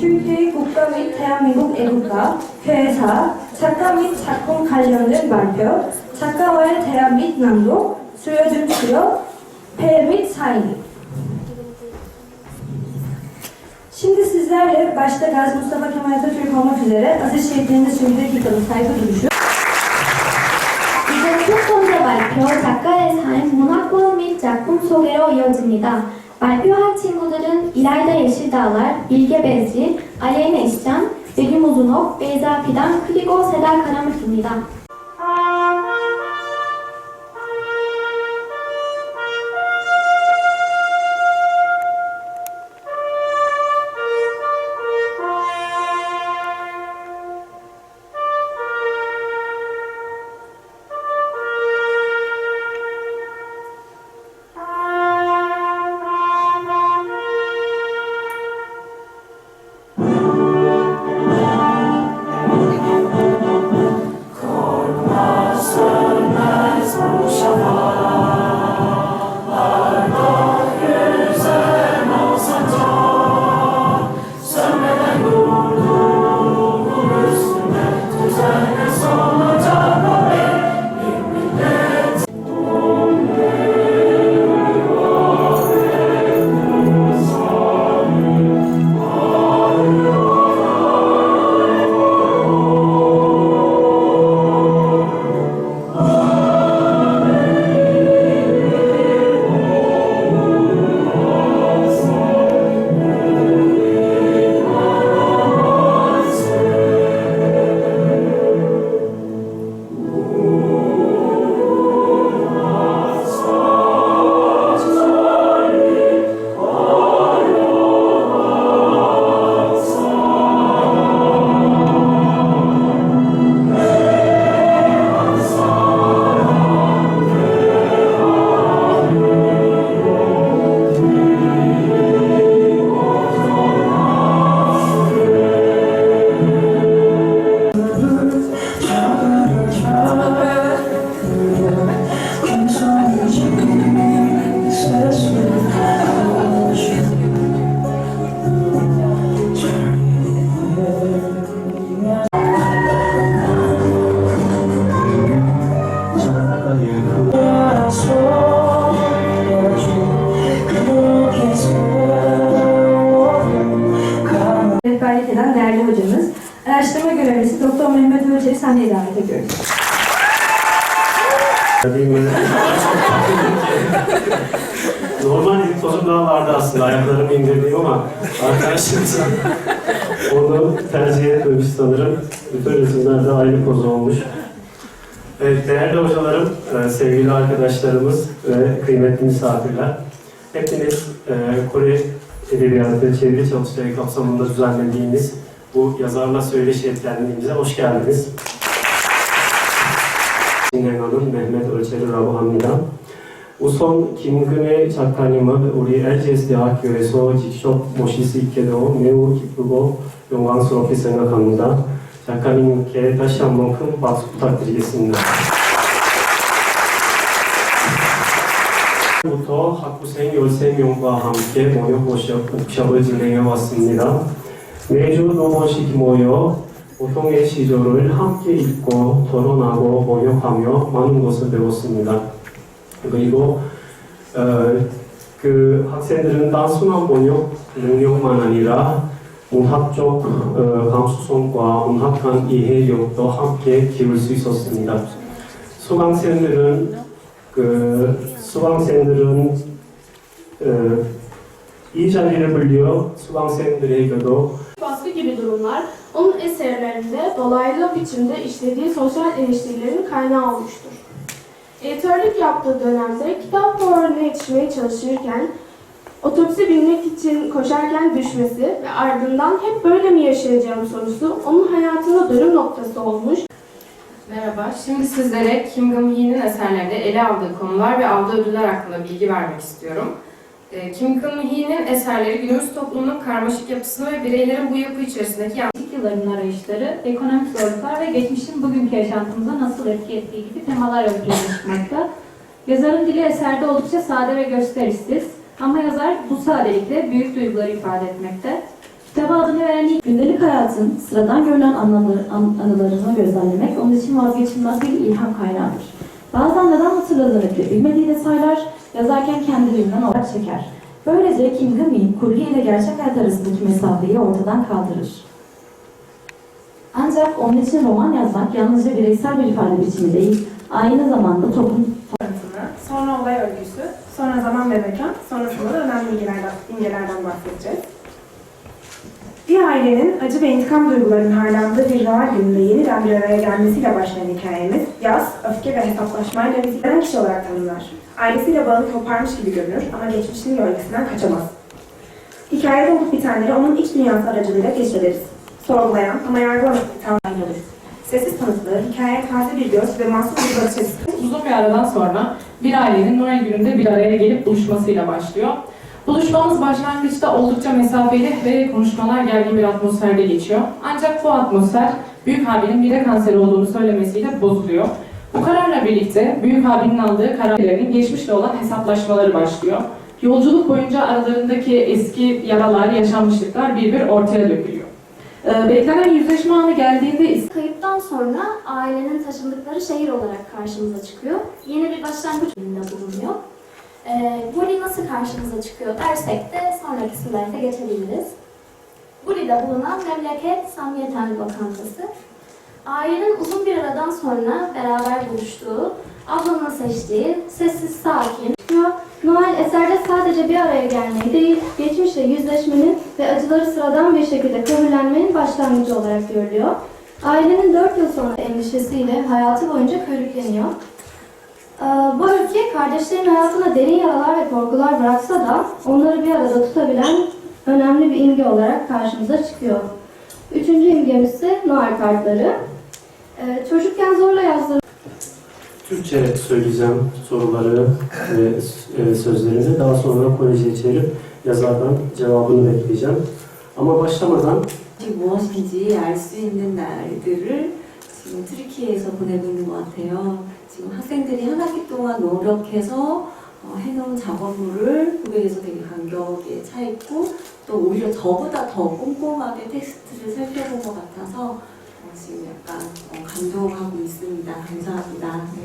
türkiye 국가 및 대한민국 애국가, 회사, 작가 및 작품 관련된 발표, 작가와의 대화 및 낭독, 수요즘 수요, 폐및 사인. Şimdi sizlerle başta Gazi Mustafa Kemal Atatürk olmak üzere Aziz şehitlerinde şimdi dakikalık saygı duruşu. 이제 첫 번째 발표 작가의 삶 문학관 및 작품 소개로 이어집니다. 발표할 친구들은 İlayda Yeşildağlar, Bilge Bezci, Aleyna İşcan, Begüm Uzunok, Beyza Fidan, 그리고 Seda Karamürk' Normal ilk tozum daha vardı aslında ayaklarımı indirdiğim ama arkadaşlarımız onu tercih etmemiş sanırım. Bütün resimlerde aynı poz olmuş. Evet, değerli hocalarım, e, sevgili arkadaşlarımız ve kıymetli misafirler. Hepiniz e, Kore Edebiyatı ve Çeviri Çalıştayı kapsamında düzenlediğimiz bu yazarla söyleşi etkinliğimize hoş geldiniz. 진행하는 Mehmet Ölçeri라고 합니다. 우선 김근혜 작가님을 우리 LGS 대학교에서 직접 모실 수 있게 되어 매우 기쁘고 영광스럽게 생각합니다. 작가님께 다시 한번 큰 박수 부탁드리겠습니다. 부터 학부생 13명과 함께 모여 워크숍을 진행해 왔습니다. 매주 두 번씩 모여 보통의 시절을 함께 읽고 토론하고 번역하며 많은 것을 배웠습니다. 그리고 어, 그 학생들은 단순한 번역 능력만 아니라 문학적 어, 감수성과 문학한 이해력도 함께 키울 수 있었습니다. 수강생들은 그 수강생들은 어, 이 자리를 빌려 수강생들에게도 baskı gibi durumlar onun eserlerinde dolaylı biçimde işlediği sosyal eleştirilerin kaynağı olmuştur. Editörlük yaptığı dönemde kitap fuarına yetişmeye çalışırken otobüse binmek için koşarken düşmesi ve ardından hep böyle mi yaşayacağım sorusu onun hayatında dönüm noktası olmuş Merhaba, şimdi sizlere Kim Gum-hee'nin eserlerinde ele aldığı konular ve aldığı ödüller hakkında bilgi vermek istiyorum. Ee, Kim Gum-hee'nin eserleri günümüz toplumunun karmaşık yapısını ve bireylerin bu yapı içerisindeki Gençlik yıllarının arayışları, ekonomik zorluklar ve geçmişin bugünkü yaşantımıza nasıl etki ettiği gibi temalar çıkmakta. Yazarın dili eserde oldukça sade ve gösterişsiz ama yazar bu sadelikle büyük duyguları ifade etmekte. Kitaba adını veren ilk gündelik hayatın sıradan görülen anıları, an- anılarını gözlemlemek onun için vazgeçilmez bir ilham kaynağıdır. Bazen neden hatırladığını bile bilmediği detaylar yazarken kendiliğinden olarak çeker. Böylece Kim Gumi, kurgu ile gerçek hayat arasındaki mesafeyi ortadan kaldırır. Ancak onun için roman yazmak yalnızca bireysel bir ifade biçimi değil, aynı zamanda toplum sonra olay örgüsü, sonra zaman ve mekan, sonrasında da önemli imgelerden, imgelerden bahsedeceğiz. Bir ailenin acı ve intikam duygularının harlandığı bir Noel gününde yeniden bir araya gelmesiyle başlayan hikayemiz, yaz, öfke ve hesaplaşmayla bizi kişi olarak tanımlar. Ailesiyle bağını koparmış gibi görünür ama geçmişinin gölgesinden kaçamaz. Hikayede olup bitenleri onun iç dünyası aracılığıyla keşfederiz. Sorgulayan ama yargılamayan bir tavrı olur. Sessiz tanıklığı, hikayeye taze bir göz ve masum bir bakış açısı Uzun bir aradan sonra bir ailenin Noel gününde bir araya gelip buluşmasıyla başlıyor. Buluşmamız başlangıçta oldukça mesafeli ve konuşmalar gergin bir atmosferde geçiyor. Ancak bu atmosfer büyük abinin mide kanseri olduğunu söylemesiyle bozuluyor. Bu kararla birlikte büyük abinin aldığı kararların geçmişle olan hesaplaşmaları başlıyor. Yolculuk boyunca aralarındaki eski yaralar, yaşanmışlıklar bir bir ortaya dökülüyor. Ee, beklenen yüzleşme anı geldiğinde Kayıptan sonra ailenin taşındıkları şehir olarak karşımıza çıkıyor. Yeni bir başlangıç bulunuyor. Ee, Guli nasıl karşımıza çıkıyor dersek de sonraki slayta geçebiliriz. Guli'de bulunan memleket Samyeten Lokantası. Ailenin uzun bir aradan sonra beraber buluştuğu, ablanın seçtiği, sessiz sakin. Noel eserde sadece bir araya gelmeyi değil, geçmişle yüzleşmenin ve acıları sıradan bir şekilde kabullenmenin başlangıcı olarak görülüyor. Ailenin 4 yıl sonra endişesiyle hayatı boyunca körükleniyor. Ee, Bu öfke kardeşlerin hayatına derin yaralar ve korkular bıraksa da onları bir arada tutabilen önemli bir imge olarak karşımıza çıkıyor. Üçüncü imgemiz ise Noel kartları. Ee, Çocukken zorla yazdığım Türkçe söyleyeceğim soruları ve e, sözlerini. Daha sonra koleje çevirip yazardan cevabını bekleyeceğim. Ama başlamadan 무엇인지 알 수 있는 날들을 지금 트리키에서 보내고 있는 것 같아요. 지금 학생들이 한 학기 동안 노력해서 어, 해놓은 작업물을 보게 돼서 되게 감격에 차 있고 또 오히려 저보다 더 꼼꼼하게 텍스트를 살펴본 것 같아서 어, 지금 약간 어, 감동하고 있습니다. 감사합니다. 네.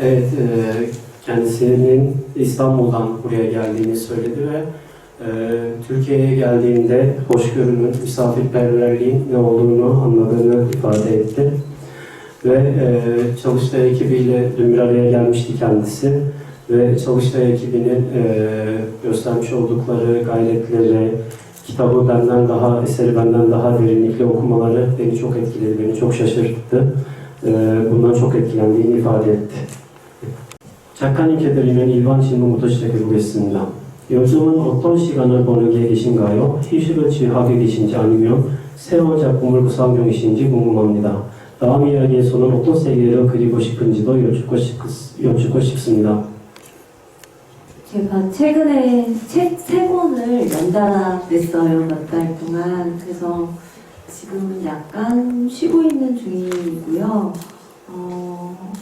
Evet, e, kendisinin İstanbul'dan buraya geldiğini söyledi ve e, Türkiye'ye geldiğinde hoşgörünün, misafirperverliğin ne olduğunu anladığını ifade etti. Ve e, Çalıştay ekibiyle dün bir araya gelmişti kendisi ve Çalıştay ekibinin e, göstermiş oldukları gayretleri, kitabı benden daha, eseri benden daha derinlikli okumaları beni çok etkiledi, beni çok şaşırttı. E, bundan çok etkilendiğini ifade etti. 작가님 께 드리면 일반 질문 부터 시작해 보겠습니다. 요즘은 어떤 시간을 보내게 계신가요? 휴식을 취하게 계신지 아니면 새로운 작품을 구상 중이신지 궁금합니다. 다음 이야기에서는 어떤 세계를 그리고 싶은지도 여쭙고, 싶, 여쭙고 싶습니다. 제가 최근에 책 세 권을 연달아 냈어요. 몇 달 동안. 그래서 지금은 약간 쉬고 있는 중이고요. 어,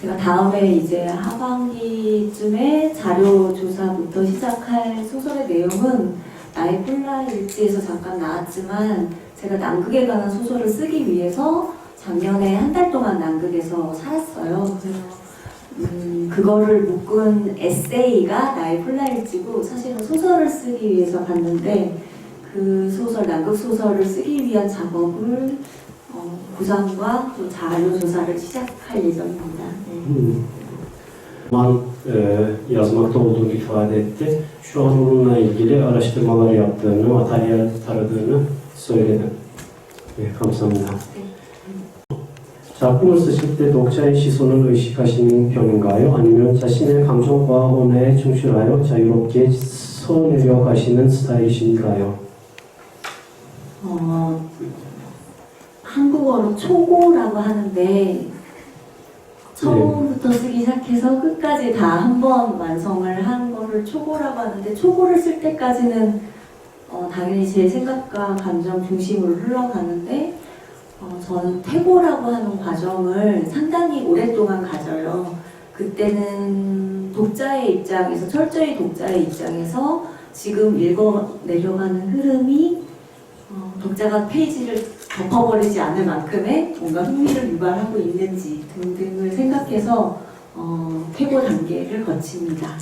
제가 다음에 이제 하반기쯤에 자료 조사부터 시작할 소설의 내용은 나의 폴라 일지에서 잠깐 나왔지만 제가 남극에 관한 소설을 쓰기 위해서 작년에 한 달 동안 남극에서 살았어요. 그래서 음, 그거를 묶은 에세이가 나의 폴라일지고 사실은 소설을 쓰기 위해서 갔는데 그 소설, 남극 soso를 쓰기 위한 작업을 어, 구상과 또 자료 조사를 시작할 예정입니다. 네. Hmm. Roman e, yazmakta olduğunu ifade etti. Şu an onunla ilgili araştırmalar yaptığını, materyal taradığını söyledi. 네, 감사합니다. 작품을 쓰실 때 독자의 시선을 의식하시는 편인가요? 아니면 자신의 감정과 혼에 충실하여 자유롭게 써내려 가시는 스타일이신가요? 어, 한국어로 초고라고 하는데 처음부터 쓰기 시작해서 끝까지 다 한 번 완성을 한 거를 초고라고 하는데 초고를 쓸 때까지는 어, 당연히 제 생각과 감정 중심으로 흘러가는데 어, 저는 퇴고라고 하는 과정을 상당히 오랫동안 가져요. 그때는 음, 독자의 입장에서 철저히 독자의 입장에서 지금 읽어 내려가는 흐름이 어, 독자가 페이지를 덮어버리지 않을 만큼의 뭔가 흥미를 유발하고 있는지 등등을 생각해서 어, 퇴고 단계를 거칩니다.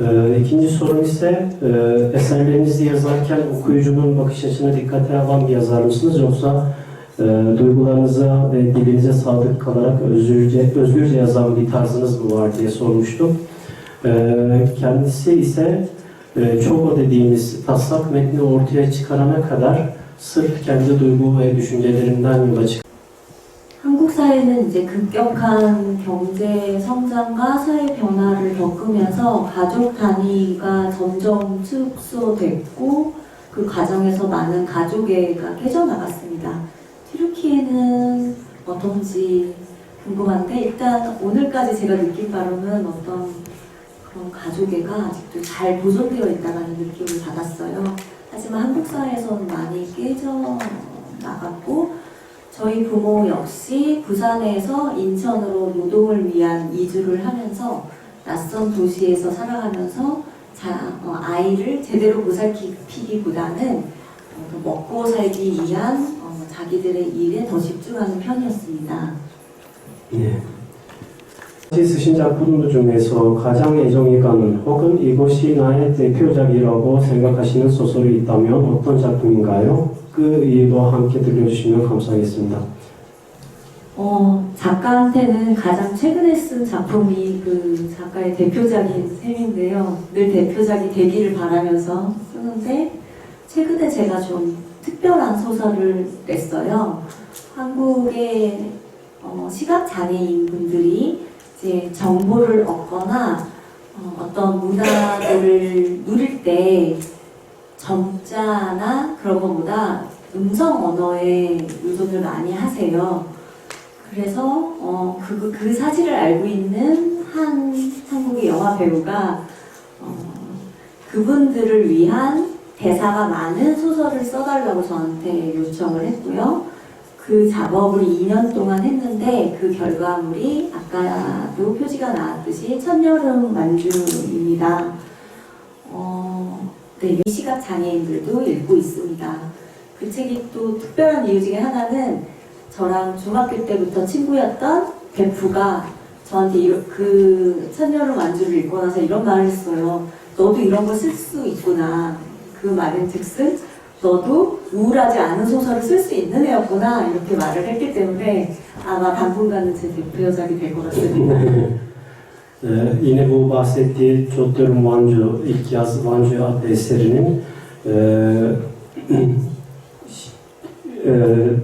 Ee, ikinci sorum ise e, eserlerinizi yazarken okuyucunun bakış açısına dikkate alan bir yazar mısınız yoksa e, duygularınıza ve dilinize sadık kalarak özgürce, özgürce yazan bir tarzınız mı var diye sormuştum. Ee, kendisi ise e, çok o dediğimiz taslak metni ortaya çıkarana kadar sırf kendi duygu ve düşüncelerinden yola çıkarak 한국 사회는 이제 급격한 경제 성장과 사회 변화를 겪으면서 가족 단위가 점점 축소됐고 그 과정에서 많은 가족애가 깨져나갔습니다. 튀르키예는 어떤지 궁금한데 일단 오늘까지 제가 느낀 바로는 어떤 그런 가족애가 아직도 잘 보존되어 있다는 느낌을 받았어요. 하지만 한국 사회에서는 많이 깨져 나갔고 저희 부모 역시 부산에서 인천으로 노동을 위한 이주를 하면서 낯선 도시에서 살아가면서 자, 어, 아이를 제대로 보살피기보다는 어, 그 먹고 살기 위한 어, 자기들의 일에 더 집중하는 편이었습니다. 예. 같이 쓰신 작품 중에서 가장 애정이 가는 혹은 이것이 나의 대표작이라고 생각하시는 소설이 있다면 어떤 작품인가요? 그 이유도 함께 들려주시면 감사하겠습니다. 어, 작가한테는 가장 최근에 쓴 작품이 그 작가의 대표작인 셈인데요. 늘 대표작이 되기를 바라면서 쓰는데 최근에 제가 좀 특별한 소설을 냈어요. 한국의 어, 시각장애인 분들이 이제 정보를 얻거나 어, 어떤 문화들을 누릴 때 점자나 그런 것보다 음성 언어에 의존을 많이 하세요. 그래서 어, 그, 그 사실을 알고 있는 한 한국의 영화 배우가 어, 그분들을 위한 대사가 많은 소설을 써달라고 저한테 요청을 했고요. 그 작업을 2년 동안 했는데 그 결과물이 아까도 표지가 나왔듯이 천여름 만주입니다. 어, 네, 시각 장애인들도 읽고 있습니다. 그 책이 또 특별한 이유 중에 하나는 저랑 중학교 때부터 친구였던 베프가 저한테 그 천년을 완주를 읽고 나서 이런 말을 했어요. 너도 이런 걸쓸수 있구나. 그 말은 즉슨 너도 우울하지 않은 소설을 쓸 수 있는 애였구나. 이렇게 말을 했기 때문에 아마 당분간은 제 대표작이 될 것 같습니다. Ee, yine bu bahsettiği Çotlarım Vancu, ilk yaz Vancu adlı eserinin e, e,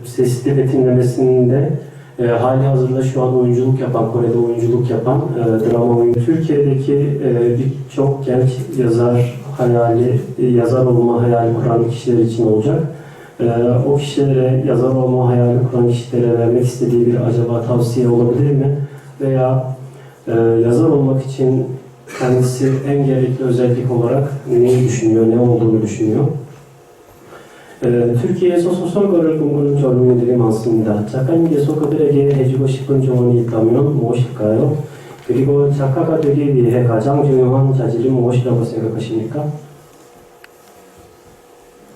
sesli betimlemesinde e, hali hazırda şu an oyunculuk yapan, Kore'de oyunculuk yapan e, drama oyuncu. Türkiye'deki e, birçok genç yazar hayali, e, yazar olma hayali kuran kişiler için olacak. E, o kişilere, yazar olma hayali kuran kişilere vermek istediği bir acaba tavsiye olabilir mi? Veya ee, yazar olmak için kendisi en gerekli özellik olarak neyi düşünüyor, ne olduğunu düşünüyor. 에, türkiye에서 소설가를 꿈꾸는 젊은이들이 많습니다. 작가님께서 그들에게 해주고 싶은 조언이 있다면 무엇일까요? 그리고 작가가 되기 위해 가장 중요한 자질이 무엇이라고 생각하십니까?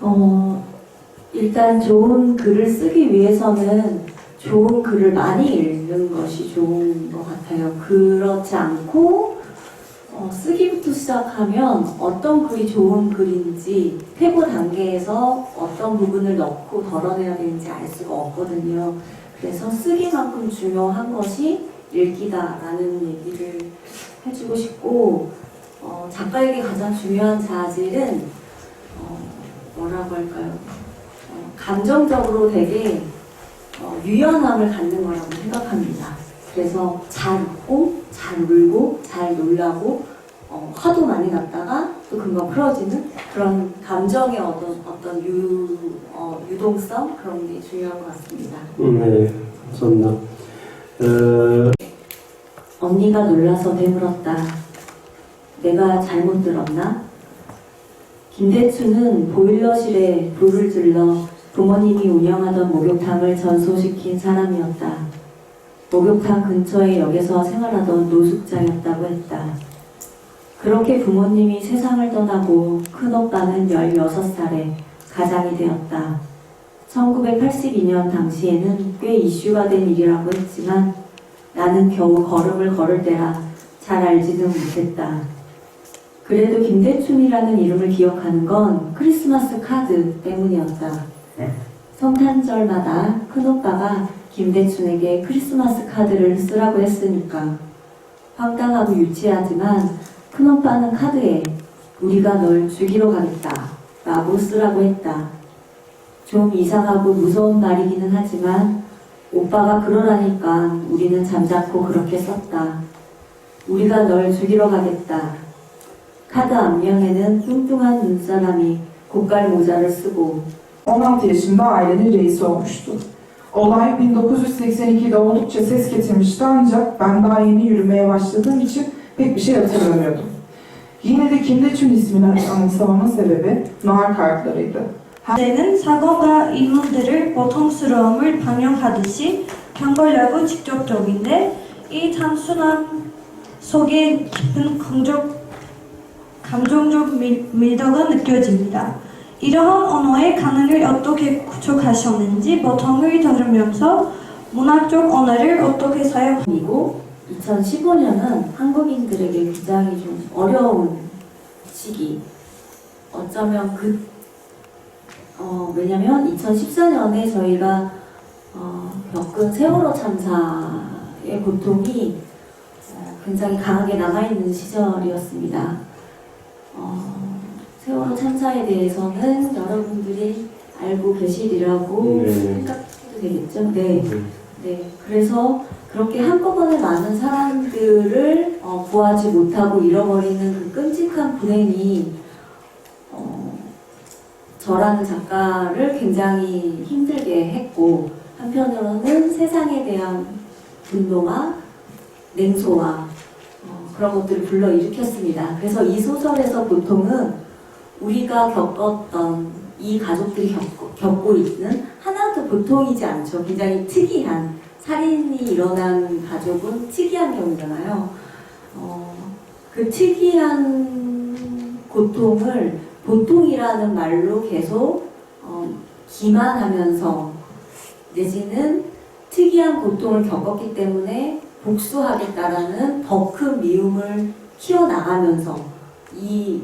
어, 일단 좋은 글을 쓰기 위해서는 좋은 글을 많이 읽는 것이 좋은 것 같아요. 그렇지 않고 어, 쓰기부터 시작하면 어떤 글이 좋은 글인지 퇴고 단계에서 어떤 부분을 넣고 덜어내야 되는지 알 수가 없거든요. 그래서 쓰기만큼 중요한 것이 읽기다라는 얘기를 해주고 싶고 어, 작가에게 가장 중요한 자질은 어, 뭐라고 할까요? 어, 감정적으로 되게 어, 유연함을 갖는 거라고 생각합니다. 그래서 잘 웃고, 잘 울고, 잘 놀라고, 어, 화도 많이 났다가 또 금방 풀어지는 그런 감정의 어떤, 어떤 유, 어, 유동성 그런 게 중요한 것 같습니다. 음, 네, 감사합니다. 에, 언니가 놀라서 되물었다. 내가 잘못 들었나? 김대추는 보일러실에 불을 질러 부모님이 운영하던 목욕탕을 전소시킨 사람이었다. 목욕탕 근처의 역에서 생활하던 노숙자였다고 했다. 그렇게 부모님이 세상을 떠나고 큰오빠는 16살에 가장이 되었다. 1982년 당시에는 꽤 이슈가 된 일이라고 했지만 나는 겨우 걸음을 걸을 때라 잘 알지는 못했다. 그래도 김대춘이라는 이름을 기억하는 건 크리스마스 카드 때문이었다. 성탄절마다 큰오빠가 김대춘에게 크리스마스 카드를 쓰라고 했으니까 황당하고 유치하지만 큰오빠는 카드에 우리가 널 죽이러 가겠다 라고 쓰라고 했다. 좀 이상하고 무서운 말이기는 하지만 오빠가 그러라니까 우리는 잠자코 그렇게 썼다. 우리가 널 죽이러 가겠다. 카드 앞면에는 뚱뚱한 눈사람이 고깔 모자를 쓰고 16 yaşında ailenin reisi olmuştu. Olay 1982'de oldukça ses getirmişti ancak ben daha yeni yürümeye başladığım için pek bir şey hatırlamıyordum. Yine de Kimdeçün ismini anımsamamın sebebi Noel kartlarıydı. 때는 사고가 인물들을 고통스러움을 반영하듯이 경벌하고 직접적인데 이 단순한 속에 깊은 감정, 감정적 밀, 밀도가 느껴집니다. 이러한 언어의 가능을 어떻게 구축하셨는지 보통을 들으면서 문학적 언어를 어떻게 사용 이고 2015년은 한국인들에게 굉장히 좀 어려운 시기. 어쩌면 그, 어, 왜냐면 2014년에 저희가 어, 겪은 세월호 참사의 고통이 어, 굉장히 강하게 남아있는 시절이었습니다. 어, 세월호 참사에 대해서는 여러분들이 알고 계시리라고 네. 생각해도 되겠죠? 네. 네, 그래서 그렇게 한꺼번에 많은 사람들을 어, 구하지 못하고 잃어버리는 그 끔찍한 불행이 어, 저라는 작가를 굉장히 힘들게 했고 한편으로는 세상에 대한 분노와 냉소와 어, 그런 것들을 불러일으켰습니다. 그래서 이 소설에서 보통은 우리가 겪었던 이 가족들이 겪고, 겪고 있는 하나도 보통이지 않죠. 굉장히 특이한 살인이 일어난 가족은 특이한 경우잖아요. 어, 그 특이한 고통을 보통이라는 말로 계속 어, 기만하면서 내지는 특이한 고통을 겪었기 때문에 복수하겠다라는 더 큰 미움을 키워나가면서 이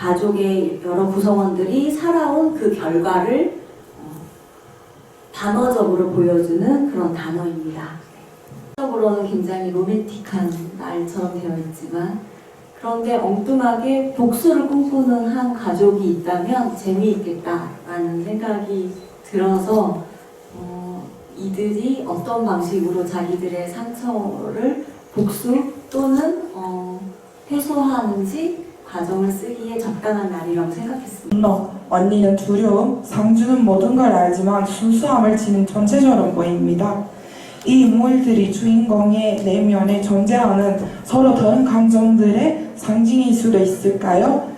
가족의 여러 구성원들이 살아온 그 결과를 어, 단어적으로 보여주는 그런 단어입니다. 적으로는 굉장히 로맨틱한 말처럼 되어 있지만 그런데 엉뚱하게 복수를 꿈꾸는 한 가족이 있다면 재미있겠다라는 생각이 들어서 어, 이들이 어떤 방식으로 자기들의 상처를 복수 또는 어, 해소하는지 과정을 쓰기에 적당한 날이라고 생각했습니다. 분노, 언니는 두려움, 상주는 모든 걸 알지만 순수함을 지닌 존재처럼 보입니다. 이 인물들이 주인공의 내면에 존재하는 서로 다른 감정들의 상징일 수도 있을까요?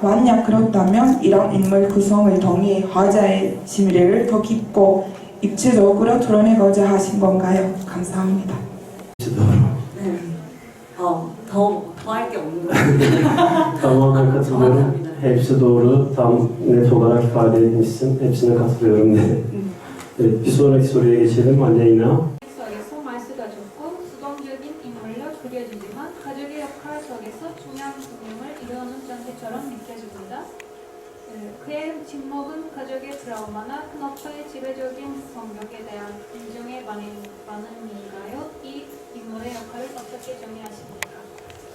만약 그렇다면 이런 인물 구성을 통해 화자의 심리를 더 깊고 입체적으로 드러내고자 하신 건가요? 감사합니다. 네. 어, 더, 더할 게 없는 것 같아요. Tamamen katılıyorum. Hepsi doğru. Tam net olarak ifade etmişsin. Hepsine katılıyorum de. Evet, bir sonraki soruya geçelim. Aleyna. 속에서 말수가 적고 수동적인 인물로 그려지지만 가족의 역할 속에서 중요한 부분을 이루는 전체처럼 느껴집니다. 그, 그의 침묵은 가족의 트라우마나 큰오빠의 지배적인 성격에 대한 인정의 반응, 반응인가요? 이 인물의 역할을 어떻게 정의하십니까?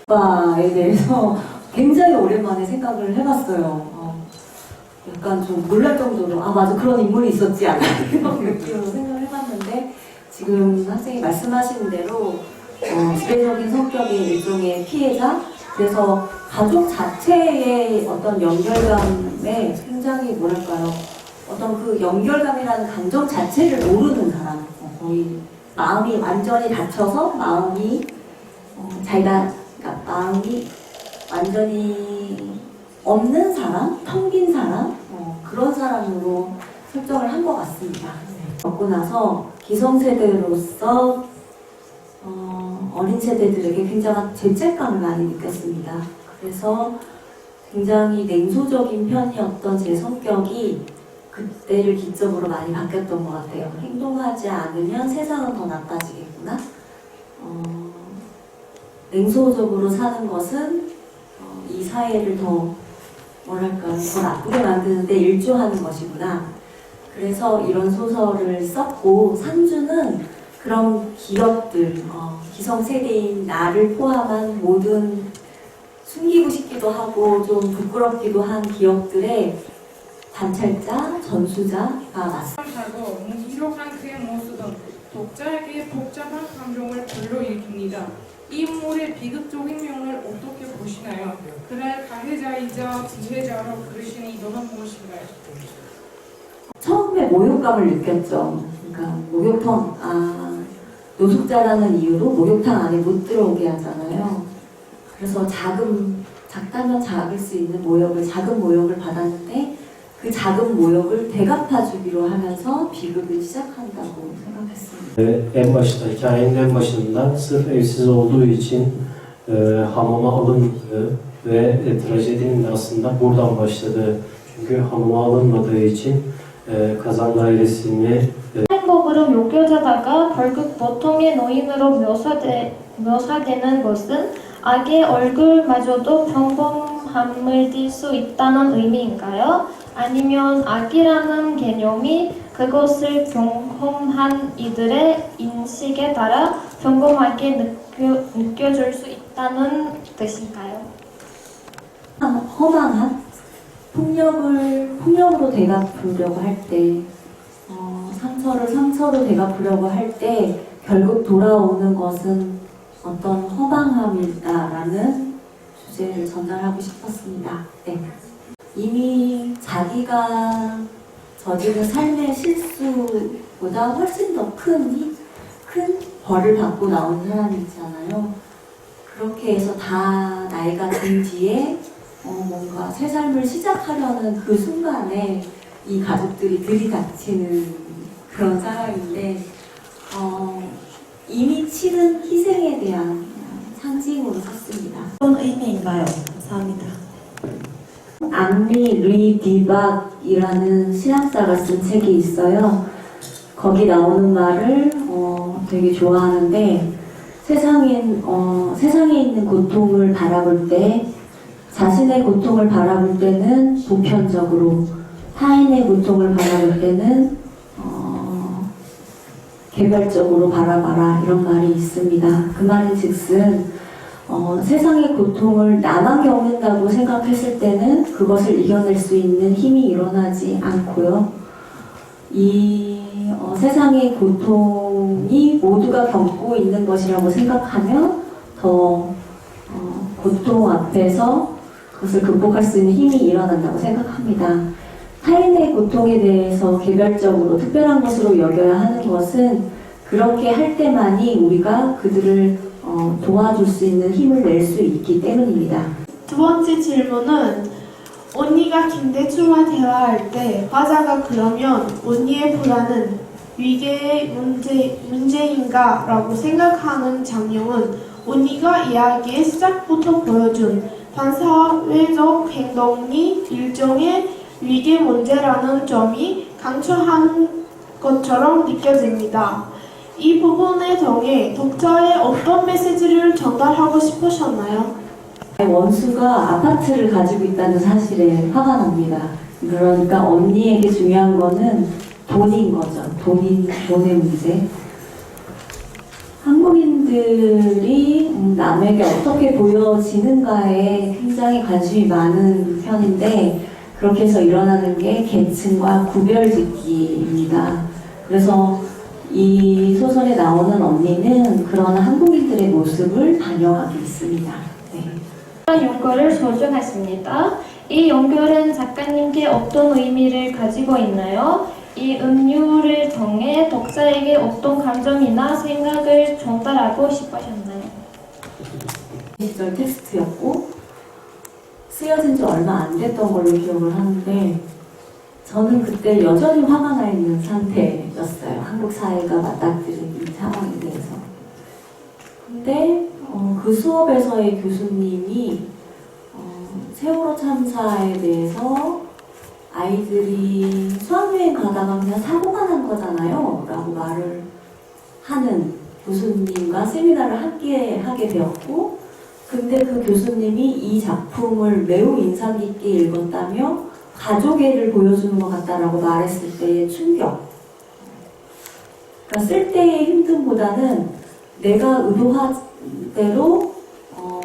오빠에 대해서 굉장히 오랜만에 생각을 해봤어요. 어, 약간 좀 놀랄 정도로 아 맞아. 그런 인물이 있었지 않나. 이런 느낌으로 생각을 해봤는데 지금 학생이 말씀하신 대로 어, 지배적인 성격의 일종의 피해자? 그래서 가족 자체의 어떤 연결감에 굉장히 뭐랄까요? 어떤 그 연결감이라는 감정 자체를 모르는 사람. 어, 거의 마음이 완전히 닫혀서 마음이 어, 잘다 그러니까 마음이 완전히 없는 사람, 텅빈 사람 어, 그런 사람으로 설정을 한 것 같습니다. 네. 겪고 나서 기성세대로서 어 린 세대들에게 굉장한 죄책감을 많이 느꼈습니다. 그래서 굉장히 냉소적인 편이었던 제 성격이 그때를 기점으로 많이 바뀌었던 것 같아요. 행동하지 않으면 세상은 더 나빠지겠구나. 어, 냉소적으로 사는 것은 어, 이 사회를 더 뭐랄까 더 나쁘게 만드는데 일조하는 것이구나. 그래서 이런 소설을 썼고 상주는 그런 기업들, 어, 기성세대인 나를 포함한 모든 숨기고 싶기도 하고 좀 부끄럽기도 한 기업들의 관찰자, 전수자가 맞습니다. 무기력한 그의 모습은 독자에게 복잡한 감정을 불러일으킵니다. 이 인물의 비극적인 면을 어떻게 보시나요? 그날 가해자이자 지혜자로 그러신 이유는 무엇인가요? 처음에 모욕감을 느꼈죠. 그러니까 목욕탕, 아, 노숙자라는 이유로 목욕탕 안에 못 들어오게 하잖아요. 그래서 작은, 작다면 작을 수 있는 모욕을, 작은 모욕을 받았는데 그 작은 mo욕을 되갚아주기로 하면서 bi극을 시작한다고 생각했습니다. Ee, En başta, hikayenin en başında sırf evsiz olduğu için e, hamama alınmadığı ve e, trajedinin de aslında buradan başladığı. Çünkü hamama alınmadığı için e, kazan dairesini 행복으로 욕겨자다가 결국 보통의 노인으로 묘사되, 묘사되는 것은 악의 얼굴마저도 평범 함을 띌수 있다는 의미인가요? 아니면 악이라는 개념이 그것을 경험한 이들의 인식에 따라 평범하게 느껴, 느껴질 수 있다는 뜻인가요? 허망한 폭력을 폭력으로 되갚으려고 할 때, 어, 상처를 상처로 되갚으려고 할 때 결국 돌아오는 것은 어떤 허망함이다라는 주제를 전달하고 싶었습니다. 네. 이미 자기가 저지른 삶의 실수보다 훨씬 더 큰 큰 벌을 받고 나온 사람이잖아요. 그렇게 해서 다 나이가 든 뒤에 어, 뭔가 새 삶을 시작하려는 그 순간에 이 가족들이 들이닥치는 그런 상황인데 어, 이미 치른 희생에 대한 상징으로 샀습니다. 어떤 의미인가요? 감사합니다. 앙리 루이 디박이라는 실학자가 쓴 책이 있어요. 거기 나오는 말을 어, 되게 좋아하는데 세상에, 어, 세상에 있는 고통을 바라볼 때 자신의 고통을 바라볼 때는 보편적으로 타인의 고통을 바라볼 때는 어, 개별적으로 바라봐라 이런 말이 있습니다. 그 말인 즉슨 어, 세상의 고통을 나만 겪는다고 생각했을 때는 그것을 이겨낼 수 있는 힘이 일어나지 않고요. 이 어, 세상의 고통이 모두가 겪고 있는 것이라고 생각하면 더 어, 고통 앞에서 그것을 극복할 수 있는 힘이 일어난다고 생각합니다. 타인의 고통에 대해서 개별적으로 특별한 것으로 여겨야 하는 것은 그렇게 할 때만이 우리가 그들을 어, 도와줄 수 있는 힘을 낼 수 있기 때문입니다. 두 번째 질문은 언니가 김대중과 대화할 때 화자가 그러면 언니의 불안은 위계의 문제, 문제인가? 라고 생각하는 장면은 언니가 이야기의 시작부터 보여준 반사회적 행동이 일종의 위계 문제라는 점이 강조한 것처럼 느껴집니다. 이 부분에 통해 독자에 어떤 메시지를 전달하고 싶으셨나요? 원수가 아파트를 가지고 있다는 사실에 화가 납니다. 그러니까 언니에게 중요한 거는 돈인 거죠. 돈인, 돈의 문제. 한국인들이 음, 남에게 어떻게 보여지는가에 굉장히 관심이 많은 편인데 그렇게 해서 일어나는 게 계층과 구별 짓기입니다. 그래서 이 소설에 나오는 언니는 그런 한국인들의 모습을 반영하고 있습니다. 네. 연결을 소중했습니다. 이 연결은 작가님께 어떤 의미를 가지고 있나요? 이 음료를 통해 독자에게 어떤 감정이나 생각을 전달하고 싶으셨나요? 시절 텍스트였고 쓰여진 지 얼마 안 됐던 걸로 기억을 하는데 저는 그때 여전히 화가 나 있는 상태였어요. 한국 사회가 맞닥뜨린 이 상황에 대해서. 근데 어, 그 수업에서의 교수님이 어, 세월호 참사에 대해서 아이들이 수학여행 가다가 그냥 사고가 난 거잖아요. 라고 말을 하는 교수님과 세미나를 함께 하게 되었고, 근데 그 교수님이 이 작품을 매우 인상 깊게 읽었다며 가족애를 보여주는 것 같다라고 말했을 때의 충격. 그러니까 쓸 때의 힘듦보다는 내가 의도하대로 어,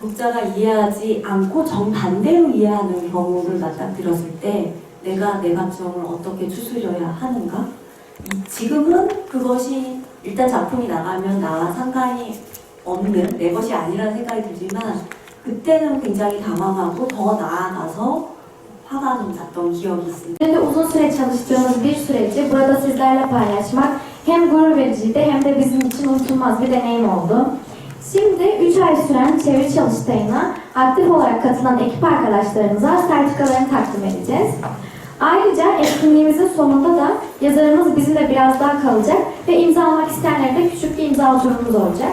독자가 이해하지 않고 정반대로 이해하는 경우를 맞닥뜨렸을 때 내가 내 감정을 어떻게 추스려야 하는가? 이- 지금은 그것이 일단 작품이 나가면 나와 상관이 없는 내 것이 아니라는 생각이 들지만 그때는 굉장히 당황하고 더 naaga서 화가 좀 났던 기억이 있습니다. Şimdi uzun süre çalıştığımız bir süreci burada sizlerle paylaşmak hem gurur vericiydi hem de bizim için unutulmaz bir deneyim oldu. Şimdi 3 ay süren çeviri çalıştayına aktif olarak katılan ekip arkadaşlarımıza sertifikalarını takdim edeceğiz. Ayrıca etkinliğimizin sonunda da yazarımız bizimle biraz daha kalacak ve imzalamak isteyenlere de küçük bir imza oturumumuz olacak.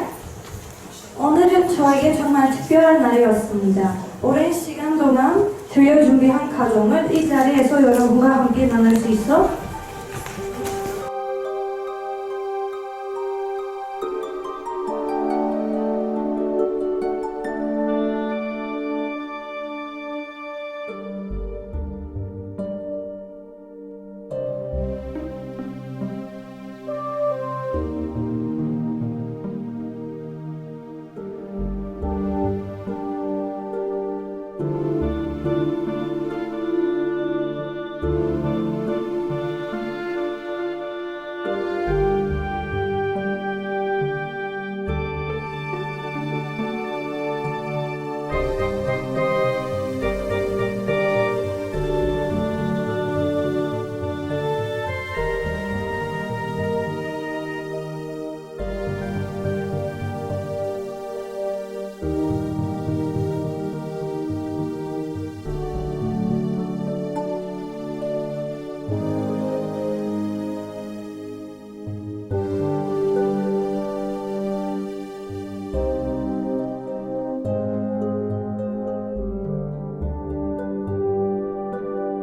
오늘은 저에게 정말 특별한 날이었습니다. 오랜 시간 동안 들려 준비한 과정을 이 자리에서 여러분과 함께 나눌 수 있어